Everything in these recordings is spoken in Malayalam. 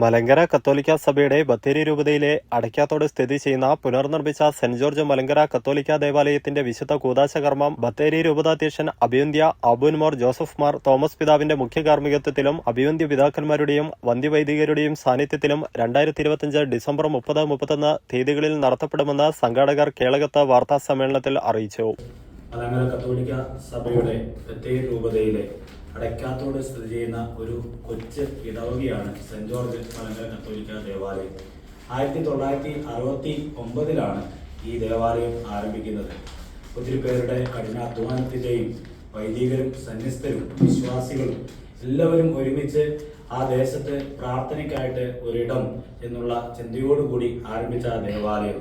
മലങ്കര കത്തോലിക്ക സഭയുടെ ബത്തേരി രൂപതയിലെ അടയ്ക്കാത്തോട് സ്ഥിതി ചെയ്യുന്ന പുനർനിർമ്മിച്ച സെന്റ് ജോർജ് മലങ്കര കത്തോലിക്ക ദേവാലയത്തിന്റെ വിശുദ്ധ കൂതാശ കർമ്മം ബത്തേരി രൂപതാധ്യക്ഷൻ അഭിയന്ത്യ അബുൻമോർ ജോസഫ് മാർ തോമസ് പിതാവിന്റെ മുഖ്യ കാർമ്മികത്വത്തിലും അഭിയന്ത്യ പിതാക്കന്മാരുടെയും വന്ധ്യവൈദികരുടെയും സാന്നിധ്യത്തിലും രണ്ടായിരത്തി ഇരുപത്തിയഞ്ച് ഡിസംബർ മുപ്പത് മുപ്പത്തൊന്ന് തീയതികളിൽ നടത്തപ്പെടുമെന്ന് സംഘാടകർ കേളകത്ത് വാർത്താ സമ്മേളനത്തിൽ അറിയിച്ചു. മലങ്കര കത്തോലിക്ക സഭയുടെ പ്രത്യേക രൂപതയിലെ അടയ്ക്കാത്തോട് സ്ഥിതി ചെയ്യുന്ന ഒരു കൊച്ചു ഇടവകയാണ് സെന്റ് ജോർജ് മലങ്കര കത്തോലിക്ക ദേവാലയം. ആയിരത്തി തൊള്ളായിരത്തി അറുപത്തി ഒമ്പതിലാണ് ഈ ദേവാലയം ആരംഭിക്കുന്നത്. ഒത്തിരി പേരുടെ കഠിനാധ്വാനത്തിന്റെയും വൈദികരും സന്യസ്തരും വിശ്വാസികളും എല്ലാവരും ഒരുമിച്ച് ആ ദേശത്ത് പ്രാർത്ഥനയ്ക്കായിട്ട് ഒരിടം എന്നുള്ള ചിന്തയോടുകൂടി ആരംഭിച്ച ആ ദേവാലയം.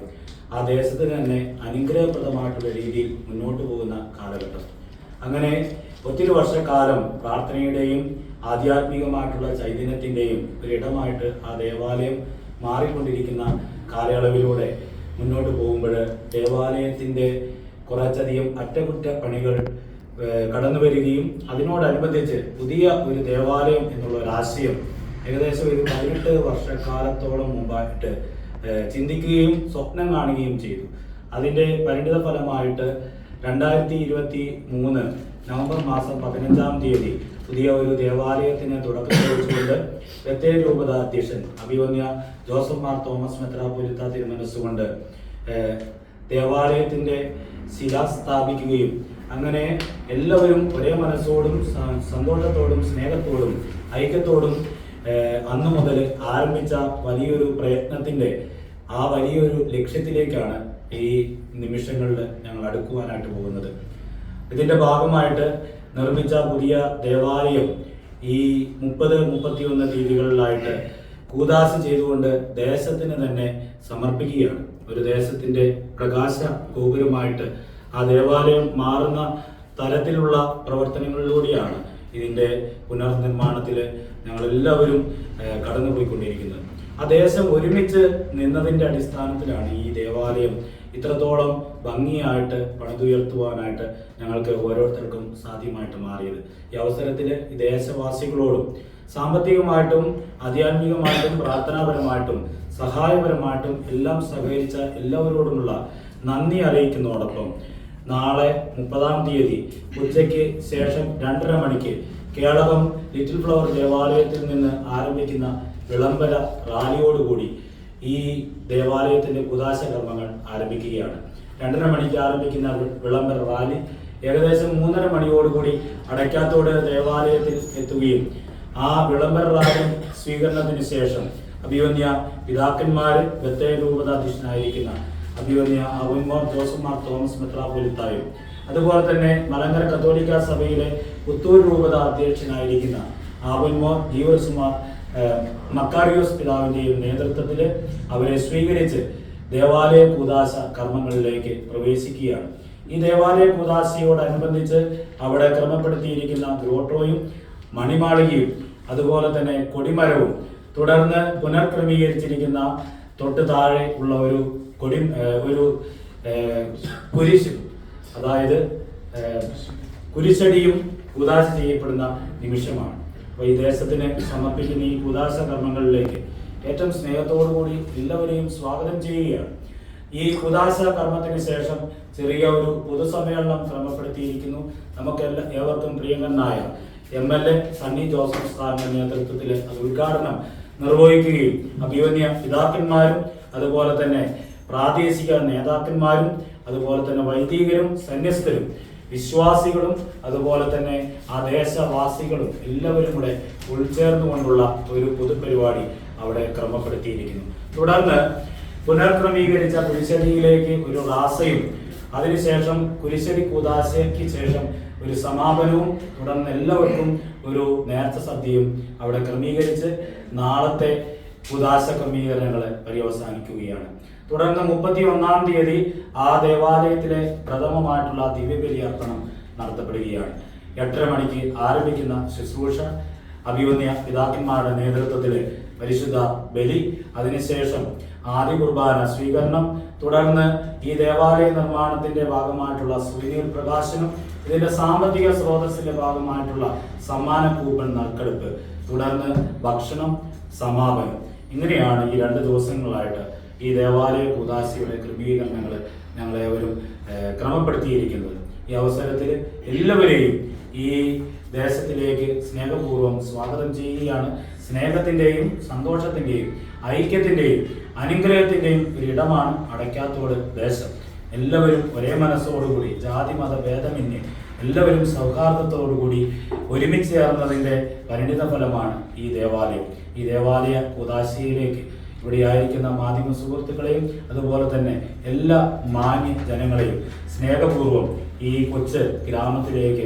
ആ ദേശത്തിന് തന്നെ അനുഗ്രഹപ്രദമായിട്ടുള്ള രീതിയിൽ മുന്നോട്ട് പോകുന്ന കാലഘട്ടം. അങ്ങനെ ഒത്തിരി വർഷക്കാലം പ്രാർത്ഥനയുടെയും ആധ്യാത്മികമായിട്ടുള്ള ചൈതന്യത്തിന്റെയും ഒരിടമായിട്ട് ആ ദേവാലയം മാറിക്കൊണ്ടിരിക്കുന്ന കാലയളവിലൂടെ മുന്നോട്ട് പോകുമ്പോൾ ദേവാലയത്തിന്റെ കുറച്ചധികം അറ്റകുറ്റപ്പണികൾ കടന്നു വരികയും അതിനോടനുബന്ധിച്ച് പുതിയ ഒരു ദേവാലയം എന്നുള്ള ഒരു ആശയം ഏകദേശം ഒരു പതിനെട്ട് വർഷക്കാലത്തോളം മുമ്പായിട്ട് ചിന്തിക്കുകയും സ്വപ്നം കാണുകയും ചെയ്തു. അതിന്റെ പരിണിത ഫലമായിട്ട് രണ്ടായിരത്തി ഇരുപത്തി മൂന്ന് നവംബർ മാസം പതിനഞ്ചാം തീയതി പുതിയ ഒരു ദേവാലയത്തിന് തുടക്കം കുറിച്ചുകൊണ്ട് പ്രത്യേക രൂപത അധ്യക്ഷൻ അഭിവന്യ ജോസഫ് മാർ തോമസ് മെത്രാപുരിത്ത തിരുമനസ്സുകൊണ്ട് ദേവാലയത്തിന്റെ ദേവാലയത്തിന്റെ ശില സ്ഥാപിക്കുകയും അങ്ങനെ എല്ലാവരും ഒരേ മനസ്സോടും സന്തോഷത്തോടും സ്നേഹത്തോടും ഐക്യത്തോടും അന്നു മുതൽ ആരംഭിച്ച വലിയൊരു പ്രയത്നത്തിന്റെ ആ വലിയൊരു ലക്ഷ്യത്തിലേക്കാണ് ഈ നിമിഷങ്ങളിൽ ഞങ്ങൾ അടുക്കുവാനായിട്ട് പോകുന്നത്. ഇതിന്റെ ഭാഗമായിട്ട് നിർമ്മിച്ച പുതിയ ദേവാലയം ഈ മുപ്പത് മുപ്പത്തിയൊന്ന് തീയതികളിലായിട്ട് കൂതാശ ചെയ്തുകൊണ്ട് ദേശത്തിന് തന്നെ സമർപ്പിക്കുകയാണ്. ഒരു ദേശത്തിന്റെ പ്രകാശ ഗോപുരമായിട്ട് ആ ദേവാലയം മാറുന്ന തരത്തിലുള്ള പ്രവർത്തനങ്ങളിലൂടെയാണ് ഇതിന്റെ പുനർനിർമ്മാണത്തിൽ ഞങ്ങൾ എല്ലാവരും കടന്നുപോയിക്കൊണ്ടിരിക്കുന്നത്. ആ ദേശം ഒരുമിച്ച് നിന്നതിന്റെ അടിസ്ഥാനത്തിലാണ് ഈ ദേവാലയം ഇത്രത്തോളം ഭംഗിയായിട്ട് പണിതുയർത്തുവാനായിട്ട് ഞങ്ങൾക്ക് ഓരോരുത്തർക്കും സാധ്യമായിട്ട് മാറിയത്. ഈ അവസരത്തിൽ ദേശവാസികളോടും സാമ്പത്തികമായിട്ടും ആധ്യാത്മികമായിട്ടും പ്രാർത്ഥനാപരമായിട്ടും സഹായപരമായിട്ടും എല്ലാം സഹകരിച്ച എല്ലാവരോടുമുള്ള നന്ദി അറിയിക്കുന്നതോടൊപ്പം നാളെ മുപ്പതാം തീയതി ഉച്ചയ്ക്ക് ശേഷം രണ്ടര മണിക്ക് കേളകം ലിറ്റിൽ ഫ്ലവർ ദേവാലയത്തിൽ നിന്ന് ആരംഭിക്കുന്ന വിളംബര റാലിയോടുകൂടി ഈ ദേവാലയത്തിന്റെ ഉദാശ കർമ്മങ്ങൾ ആരംഭിക്കുകയാണ്. രണ്ടര മണിക്ക് ആരംഭിക്കുന്ന വിളംബര റാലി ഏകദേശം മൂന്നര മണിയോടുകൂടി അടയ്ക്കാത്തോട് ദേവാലയത്തിൽ എത്തുകയും ആ വിളംബര റാലി സ്വീകരണത്തിന് ശേഷം അഭിവന്യ പിതാക്കന്മാര് ബത്തേ രൂപതാധ്യക്ഷനായിരിക്കുന്ന അഭിവന്യ അവുൻമോർ ജോസഫ് മാർ തോമസ് മെത്രാപൊലിത്തായും അതുപോലെ തന്നെ മലങ്കര കത്തോലിക്ക സഭയിലെ പുത്തൂർ രൂപത അധ്യക്ഷനായിരിക്കുന്ന ആവുൻമോർ ജീവസുമാർ മക്കാറിയോസ് പിതാവിന്റെയും നേതൃത്വത്തിൽ അവരെ സ്വീകരിച്ച് ദേവാലയ കൂതാശ കർമ്മങ്ങളിലേക്ക് പ്രവേശിക്കുകയാണ്. ഈ ദേവാലയ കൂതാശയോടനുബന്ധിച്ച് അവിടെ ക്രമപ്പെടുത്തിയിരിക്കുന്ന ഗ്രോട്ടോയും മണിമാളികയും അതുപോലെ തന്നെ കൊടിമരവും തുടർന്ന് പുനർക്രമീകരിച്ചിരിക്കുന്ന തൊട്ട് താഴെ ഉള്ള ഒരു കൊടി ഒരു കുരിശ് അതായത് കുരിശടിയും ഉദാശ ചെയ്യപ്പെടുന്ന നിമിഷമാണ്. അപ്പോൾ ഈ ദേശത്തിന് സമർപ്പിക്കുന്ന ഈ ഉദാശ കർമ്മങ്ങളിലേക്ക് ഏറ്റവും സ്നേഹത്തോടുകൂടി എല്ലാവരെയും സ്വാഗതം ചെയ്യുകയാണ്. ഈ ഉദാശ കർമ്മത്തിന് ശേഷം ചെറിയ ഒരു പൊതുസമ്മേളനം ക്രമപ്പെടുത്തിയിരിക്കുന്നു നമുക്ക് ഏവർക്കും പ്രിയങ്കരനായ M L A Sunny Joseph സാറിന്റെ നേതൃത്വത്തിൽ അത് ഉദ്ഘാടനം നിർവഹിക്കുകയും അഭിമന്യ പിതാക്കന്മാരും അതുപോലെ തന്നെ പ്രാദേശിക നേതാക്കന്മാരും അതുപോലെ തന്നെ വൈദികരും സന്യസ്തരും വിശ്വാസികളും അതുപോലെ തന്നെ ആ ദേശവാസികളും എല്ലാവരും കൂടെ ഉൾച്ചേർന്നുകൊണ്ടുള്ള ഒരു പൊതുപരിപാടി അവിടെ ക്രമപ്പെടുത്തിയിരിക്കുന്നു. തുടർന്ന് പുനർക്രമീകരിച്ച കുരിശടിയിലേക്ക് ഒരു റാസയും അതിനുശേഷം കുരിശടി കൂതാശയ്ക്ക് ശേഷം ഒരു സമാപനവും തുടർന്ന് എല്ലാവർക്കും ഒരു നേർച്ച സദ്യയും അവിടെ ക്രമീകരിച്ച് നാളത്തെ ഉദാശ ക്രമീകരണങ്ങൾ പര്യവസാനിക്കുകയാണ്. തുടർന്ന് മുപ്പത്തി ഒന്നാം തീയതി ആ ദേവാലയത്തിലെ പ്രഥമമായിട്ടുള്ള ദിവ്യബലി അർപ്പണം നടത്തപ്പെടുകയാണ്. എട്ടര മണിക്ക് ആരംഭിക്കുന്ന ശുശ്രൂഷ അഭിവന്യ പിതാക്കന്മാരുടെ നേതൃത്വത്തിൽ പരിശുദ്ധ ബലി. അതിനുശേഷം ആദ്യ കുർബാന സ്വീകരണം. തുടർന്ന് ഈ ദേവാലയ നിർമ്മാണത്തിന്റെ ഭാഗമായിട്ടുള്ള സുവനീർ പ്രകാശനം ഇതിന്റെ സാമ്പത്തിക സ്രോതസ്സിന്റെ ഭാഗമായിട്ടുള്ള സമ്മാന കൂപ്പൺ നറുക്കെടുപ്പ് തുടർന്ന് ഭക്ഷണം സമാപനം. ഇങ്ങനെയാണ് ഈ രണ്ട് ദിവസങ്ങളായിട്ട് ഈ ദേവാലയ കൂതാശിയുടെ ക്രമീകരണങ്ങൾ ഞങ്ങളെ ഒരു ക്രമപ്പെടുത്തിയിരിക്കുന്നത്. ഈ അവസരത്തിൽ എല്ലാവരെയും ഈ ദേശത്തിലേക്ക് സ്നേഹപൂർവം സ്വാഗതം ചെയ്യുകയാണ്. സ്നേഹത്തിന്റെയും സന്തോഷത്തിന്റെയും ഐക്യത്തിന്റെയും അനുഗ്രഹത്തിന്റെയും ഇടമാണ് അടയ്ക്കാത്തോട് ദേശം. എല്ലാവരും ഒരേ മനസ്സോടുകൂടി ജാതി മത ഭേദമന്യേ എല്ലാവരും സൗഹാർദ്ദത്തോടുകൂടി ഒരുമിച്ച് ചേർന്നതിന്റെ പരിണിത ഫലമാണ് ഈ ദേവാലയം. ഈ ദേവാലയ ഉദാശിയിലേക്ക് ഇവിടെയായിരിക്കുന്ന മാധ്യമ സുഹൃത്തുക്കളെയും അതുപോലെ തന്നെ എല്ലാ മാന്യ ജനങ്ങളെയും സ്നേഹപൂർവം ഈ കൊച്ച് ഗ്രാമത്തിലേക്ക്